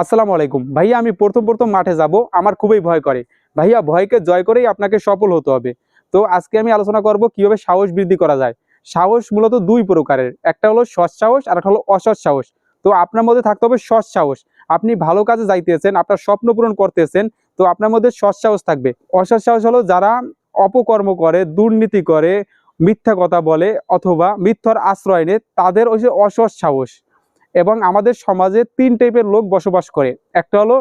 আসসালামু আলাইকুম। ভাইয়া, আমি প্রথম প্রথম মাঠে যাব, আমার খুবই ভয় করে। ভাইয়া, ভয়কে জয় করেই আপনাকে সফল হতে হবে। তো আজকে আমি আলোচনা করব কীভাবে সাহস বৃদ্ধি করা যায়। সাহস মূলত দুই প্রকারের, একটা হলো সৎ সাহস আর একটা হলো অসৎ সাহস। তো আপনার মধ্যে থাকতে হবে সৎ সাহস। আপনি ভালো কাজে যাইতেছেন, আপনার স্বপ্ন পূরণ করতেছেন, তো আপনার মধ্যে সৎ সাহস থাকবে। অসৎ সাহস হলো যারা অপকর্ম করে, দুর্নীতি করে, মিথ্যা কথা বলে অথবা মিথ্যার আশ্রয় নেয়, তাদের ওই যে অসৎ সাহস। এবং আমাদের সমাজে তিন টাইপের লোক বসবাস করে। একটা হলো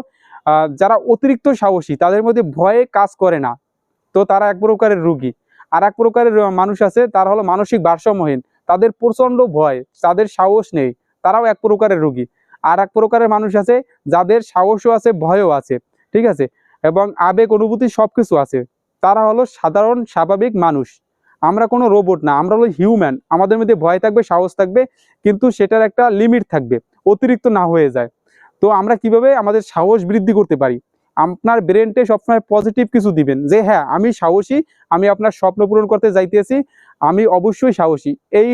যারা অতিরিক্ত সাহসী, তাদের মধ্যে ভয়ে কাজ করে না, তো তারা এক প্রকারের রুগী। আর এক প্রকারের মানুষ আছে, তারা হলো মানসিক ভারসাম্যহীন, তাদের প্রচণ্ড ভয়, তাদের সাহস নেই, তারাও এক প্রকারের রুগী। আর এক প্রকারের মানুষ আছে, যাদের সাহসও আছে, ভয়ও আছে, ঠিক আছে? এবং আবেগ, অনুভূতি সবকিছু আছে। তারা হলো সাধারণ, স্বাভাবিক মানুষ। আমরা কোনো রোবট না, আমরা হলো হিউম্যান আমাদের মধ্যে ভয় থাকবে, সাহস থাকবে, কিন্তু সেটার একটা লিমিট থাকবে, অতিরিক্ত না হয়ে যায়। তো আমরা কীভাবে আমাদের সাহস বৃদ্ধি করতে পারি? আপনার ব্রেনটে সবসময় পজিটিভ কিছু দিবেন, যে হ্যাঁ আমি সাহসী, আমি আপনার স্বপ্ন পূরণ করতে যাইতেছি, আমি অবশ্যই সাহসী। এই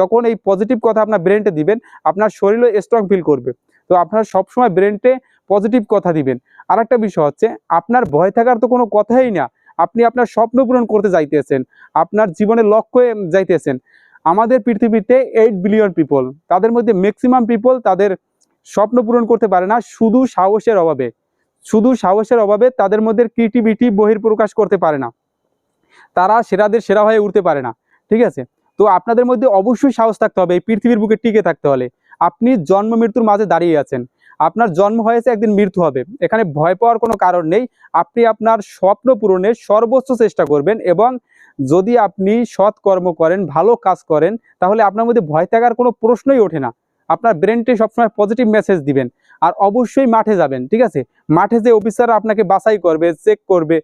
যখন এই পজিটিভ কথা আপনার ব্রেনটে দিবেন, আপনার শরীরও স্ট্রং ফিল করবে। তো আপনার সবসময় ব্রেনটে পজিটিভ কথা দিবেন। আর একটা বিষয় হচ্ছে, আপনার ভয় থাকার তো কোনো কথাই না। আপনি আপনার স্বপ্ন পূরণ করতে যাইতেছেন, আপনার জীবনের লক্ষ্যে যাইতেছেন। আমাদের পৃথিবীতে এইট বিলিয়ন পিপল তাদের মধ্যে ম্যাক্সিমাম পিপল তাদের স্বপ্ন পূরণ করতে পারে না, শুধু সাহসের অভাবে। শুধু সাহসের অভাবে তাদের মধ্যে ক্রিয়েটিভিটি বহির্প্রকাশ করতে পারে না। তারা সেরাদের সেরা হয়ে উঠতে পারে না, ঠিক আছে? তো আপনাদের মধ্যে অবশ্যই সাহস থাকতে হবে, এই পৃথিবীর বুকে টিকে থাকতে হলে। আপনি জন্ম মৃত্যুর মাঝে দাঁড়িয়ে আছেন। আপনার জন্ম হয়েছে, একদিন মৃত্যু হবে। এখানে ভয় পাওয়ার কোনো কারণ নেই। আপনি আপনার স্বপ্ন পূরণের সর্বোচ্চ চেষ্টা করবেন এবং যদি আপনি সৎ কর্ম করেন, ভালো কাজ করেন, তাহলে আপনার মধ্যে ভয় থাকার কোনো প্রশ্নই ওঠে না। আপনার ব্রেনটি সবসময় পজিটিভ মেসেজ দিবেন আর অবশ্যই মাঠে যাবেন, ঠিক আছে? মাঠে যে অফিসার আপনাকে বাছাই করবে চেক করবে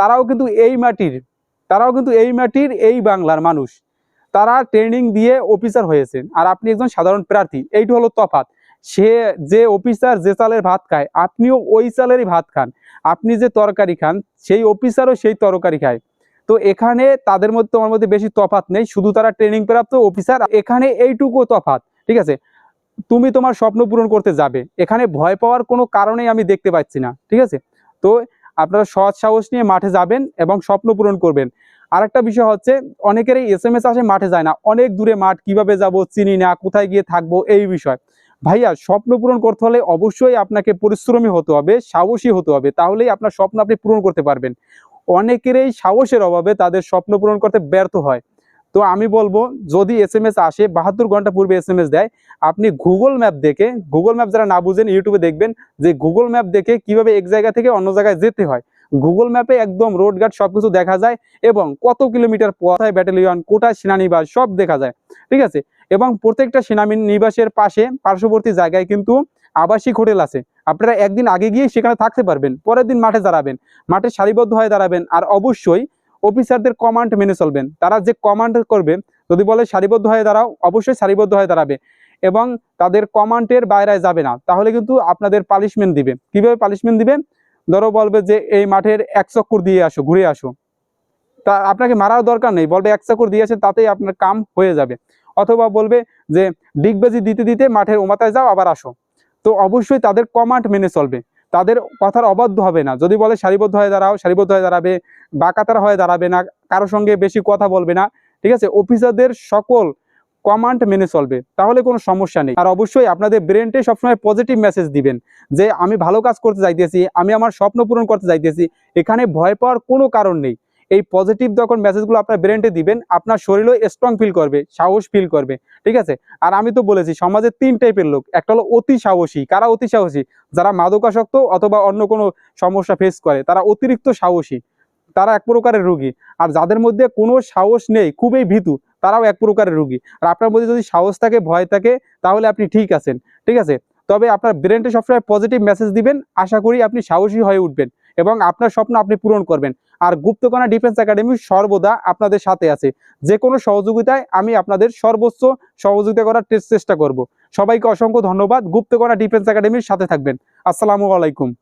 তারাও কিন্তু এই মাটির, তারাও কিন্তু এই মাটির, এই বাংলার মানুষ। তারা ট্রেনিং দিয়ে অফিসার হয়েছেন আর আপনি একজন সাধারণ প্রার্থী, এইটা হলো তফাৎ। সে যে অফিসার যে চালের ভাত খায়, আপনিও ওই চালেরই ভাত খান। আপনি যে তরকারি খান, সেই অফিসারও সেই তরকারি খায়। তো এখানে তাদের মধ্যে, তোমার মধ্যে বেশি তফাৎ নেই, শুধু তারা ট্রেনিং প্রাপ্ত অফিসার এখানে এইটুকু তফাৎ, ঠিক আছে? তুমি তোমার স্বপ্ন পূরণ করতে যাবে। এখানে ভয় পাওয়ার কোনো কারণেই আমি দেখতে পাচ্ছি না, ঠিক আছে? তো আপনারা সৎ সাহস নিয়ে মাঠে যাবেন এবং স্বপ্ন পূরণ করবেন। আরেকটা বিষয় হচ্ছে, অনেকেরই এস এম এস আসে মাঠে যায় না। অনেক দূরে মাঠ, কীভাবে যাব, চিনি না, কোথায় গিয়ে থাকব, এই বিষয়। ভাইয়া, স্বপ্ন পূরণ করতে হলে অবশ্যই আপনাকে পরিশ্রমী হতে হবে, সাহসী হতে হবে। তাহলেই আপনার স্বপ্ন আপনি পূরণ করতে পারবেন। অনেকেরই সাহসের অভাবে তাদের স্বপ্ন পূরণ করতে ব্যর্থ হয়। তো আমি বলব, যদি এস এম এস আসে, বাহাত্তর ঘণ্টা পূর্বে এস এম এস দেয়, আপনি গুগল ম্যাপ দেখে গুগল ম্যাপ যারা না বুঝেন ইউটিউবে দেখবেন যে গুগল ম্যাপ দেখে কীভাবে এক জায়গা থেকে অন্য জায়গায় যেতে হয়। গুগল ম্যাপে একদম রোড ঘাট সবকিছু দেখা যায় এবং কত কিলোমিটার পথায় ব্যাটালিয়ন কোথায় সেনানিবাস সব দেখা যায়। ঠিক আছে? এবং প্রত্যেকটা সেনানিবাসের পাশে পার্শ্ববর্তী জায়গায় কিন্তু আবাসিক হোটেল আছে। আপনারা একদিন আগে গিয়ে সেখানে থাকতে পারবেন, পরের দিন মাঠে দাঁড়াবেন, মাঠে সারিবদ্ধ হয়ে দাঁড়াবেন আর অবশ্যই অফিসারদের কমান্ড মেনে চলবেন। তারা যে কমান্ড করবে, যদি বলে সারিবদ্ধ হয়ে দাঁড়াও, অবশ্যই সারিবদ্ধ হয়ে দাঁড়াবে এবং তাদের কমান্ডের বাইরে যাবে না। তাহলে কিন্তু আপনাদের পালিশমেন্ট দিবে। কীভাবে পালিশমেন্ট দিবে? ধরো বলবে যে, এই মাঠের এক চক্কর দিয়ে আসো, ঘুরে আসো। তা আপনাকে মারার দরকার নেই। বলবে, এক চক্কর দিয়ে আসেন তাতেই আপনার কাম হয়ে যাবে। অথবা বলবে যে ডিগবাজি দিতে দিতে মাঠের ওমাতায় যাও, আবার আসো। তো অবশ্যই তাদের কমান্ড মেনে চলবে। তাদের কথার অবাধ্য হবে না। যদি বলে সারিবদ্ধ হয়ে দাঁড়াও, সারিবদ্ধ হয়ে দাঁড়াবে, বাকাতার হয়ে দাঁড়াবে না কারোর সঙ্গে বেশি কথা বলবে না, ঠিক আছে? অফিসারদের সকল কমান্ড মেনে চলবে। তাহলে কোনো সমস্যা নেই। আর অবশ্যই আপনাদের ব্রেনটে সবসময় পজিটিভ মেসেজ দিবেন যে, আমি ভালো কাজ করতে যাইতেছি, আমি আমার স্বপ্ন পূরণ করতে যাইতেছি। এখানে ভয় পাওয়ার কোনো কারণ নেই। এই পজিটিভ যখন মেসেজগুলো আপনার ব্রেনটে দিবেন, আপনার শরীরও স্ট্রং ফিল করবে, সাহস ফিল করবে, ঠিক আছে? আর আমি তো বলেছি, সমাজে তিন টাইপের লোক, একটা হলো অতি সাহসী। কারা অতি সাহসী? যারা মাদকাসক্ত অথবা অন্য কোনো সমস্যা ফেস করে, তারা অতিরিক্ত সাহসী। তারা এক প্রকারের রুগী। আর যাদের মধ্যে কোনো সাহস নেই, খুবই ভীতু, তারাও এক প্রকারের রুগী। আর আপনার মধ্যে যদি সাহস থাকে, ভয় থাকে, তাহলে আপনি ঠিক আছেন, ঠিক আছে? তবে আপনার ব্রেনটে সবসময় পজিটিভ মেসেজ দিবেন, আশা করি আপনি সাহসী হয়ে উঠবেন। এবং আপনার স্বপ্ন আপনি পূরণ করবেন। আর গুপ্তকণা ডিফেন্স একাডেমি সর্বদা আপনাদের সাথে আছে। যে কোনো সহযোগিতায় আমি আপনাদের সর্বোচ্চ সহযোগিতা করার চেষ্টা করব। সবাইকে অসংখ্য ধন্যবাদ। গুপ্তকণা ডিফেন্স একাডেমির সাথে থাকবেন। আসসালামু আলাইকুম।